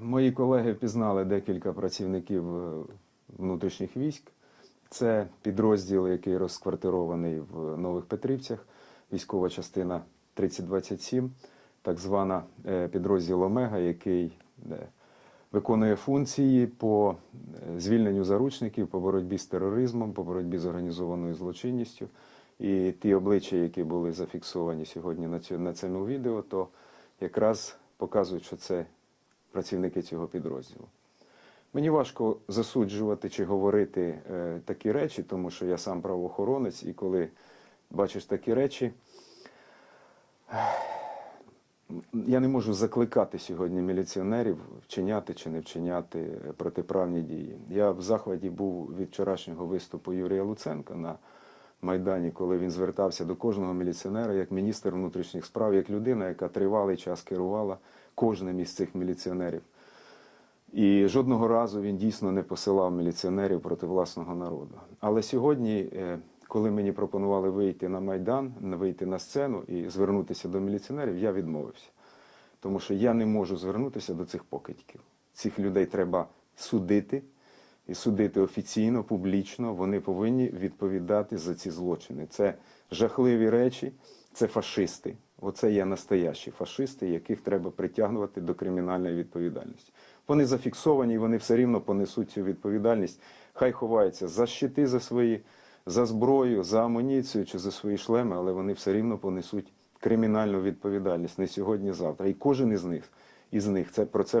Мої колеги впізнали декілька працівників е, внутрішніх військ. Це підрозділ, який розквартирований в Нових Петрівцях, військова частина 3027, так звана е, підрозділ Омега, який е, виконує функції по звільненню заручників, по боротьбі з тероризмом, по боротьбі з організованою злочинністю. І ті обличчя, які були зафіксовані сьогодні на цьому відео, то якраз показують, що це працівники цього підрозділу. Мені важко засуджувати чи говорити е, такі речі, тому що я сам правоохоронець, і коли бачиш такі речі, я не можу закликати сьогодні міліціонерів вчиняти чи не вчиняти протиправні дії. Я в захваті був від вчорашнього виступу Юрія Луценка на Майдані, коли він звертався до кожного міліціонера як міністр внутрішніх справ, як людина, яка тривалий час керувала кожним із цих міліціонерів. І жодного разу він дійсно не посилав міліціонерів проти власного народу. Але сьогодні, е, коли мені пропонували вийти на Майдан, вийти на сцену і звернутися до міліціонерів, я відмовився. Тому що я не можу звернутися до цих покидьків. Цих людей треба судити і судити офіційно, публічно. Вони повинні відповідати за ці злочини. Це жахливі речі, це фашисти. Оце є настоящі фашисти, яких треба притягнути до кримінальної відповідальності. Вони зафіксовані, вони все рівно понесуть цю відповідальність. Хай ховаються за щити за свої, за зброю, за амуніцію чи за свої шлеми, але вони все рівно понесуть кримінальну відповідальність не сьогодні, завтра. І кожен із них із них це про це